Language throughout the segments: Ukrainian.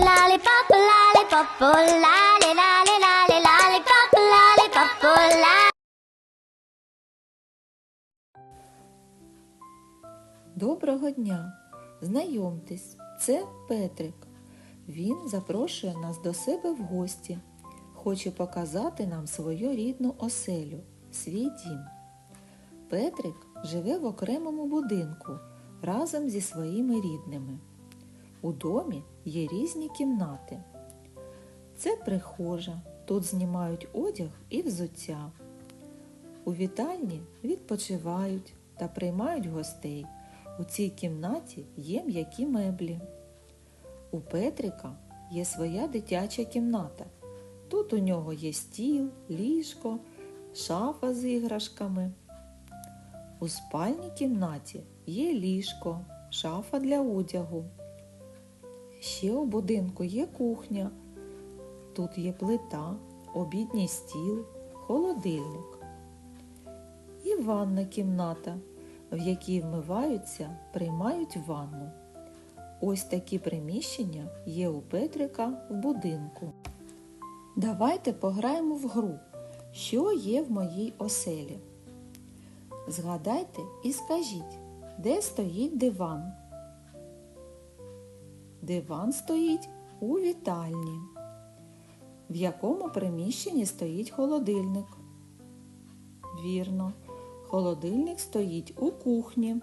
Lollipop, lollipop, lolly, lolly, lolly, lollipop, lollipop. Доброго дня! Знайомтесь, це Петрик. Він запрошує нас до себе в гості. Хоче показати нам свою рідну оселю, свій дім. Петрик живе в окремому будинку разом зі своїми рідними. У домі є різні кімнати. Це прихожа. Тут знімають одяг і взуття. У вітальні відпочивають та приймають гостей. У цій кімнаті є м'які меблі. У Петрика є своя дитяча кімната. Тут у нього є стіл, ліжко, шафа з іграшками. У спальній кімнаті є ліжко, шафа для одягу. Ще у будинку є кухня. Тут є плита, обідній стіл, холодильник. І ванна кімната, в якій вмиваються, приймають ванну. Ось такі приміщення є у Петрика в будинку. Давайте пограємо в гру, що є в моїй оселі. Згадайте і скажіть, де стоїть диван? Диван стоїть у вітальні. В якому приміщенні стоїть холодильник? Вірно, холодильник стоїть у кухні.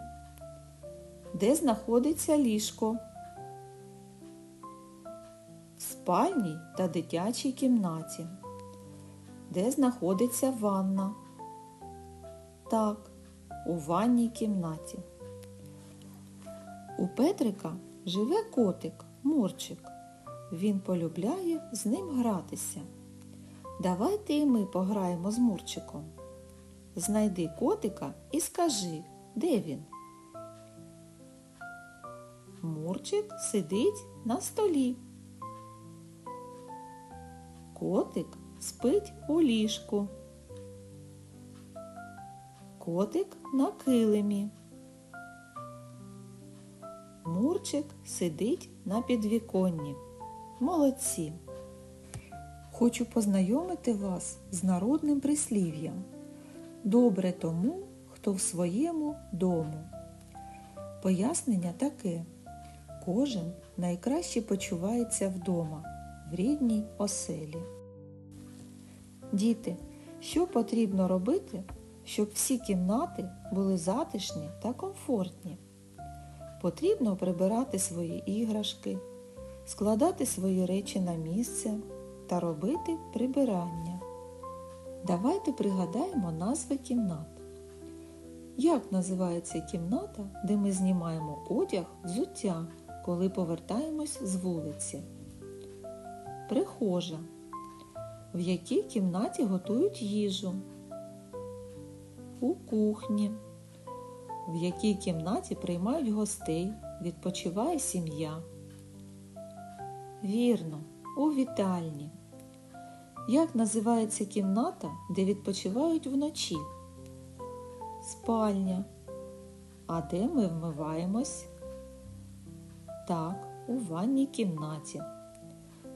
Де знаходиться ліжко? В спальній та дитячій кімнаті. Де знаходиться ванна? Так, у ванній кімнаті. У Петрика живе котик, Мурчик. Він полюбляє з ним гратися. Давайте і ми пограємо з Мурчиком. Знайди котика і скажи, де він. Мурчик сидить на столі. Котик спить у ліжку. Котик на килимі. Мурчик сидить на підвіконні. Молодці! Хочу познайомити вас з народним прислів'ям. Добре тому, хто в своєму дому. Пояснення таке. Кожен найкраще почувається вдома, в рідній оселі. Діти, що потрібно робити, щоб всі кімнати були затишні та комфортні? Потрібно прибирати свої іграшки, складати свої речі на місце та робити прибирання. Давайте пригадаємо назви кімнат. Як називається кімната, де ми знімаємо одяг, взуття, коли повертаємось з вулиці? Прихожа. В якій кімнаті готують їжу? У кухні. В якій кімнаті приймають гостей, відпочиває сім'я? Вірно, у вітальні. Як називається кімната, де відпочивають вночі? Спальня. А де ми вмиваємось? Так, у ванній кімнаті.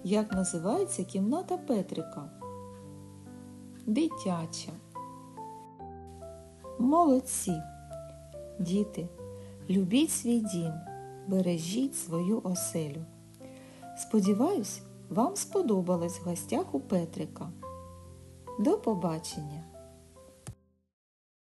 Як називається кімната Петрика? Дитяча. Молодці. Діти, любіть свій дім, бережіть свою оселю. Сподіваюсь, вам сподобалось в гостях у Петрика. До побачення!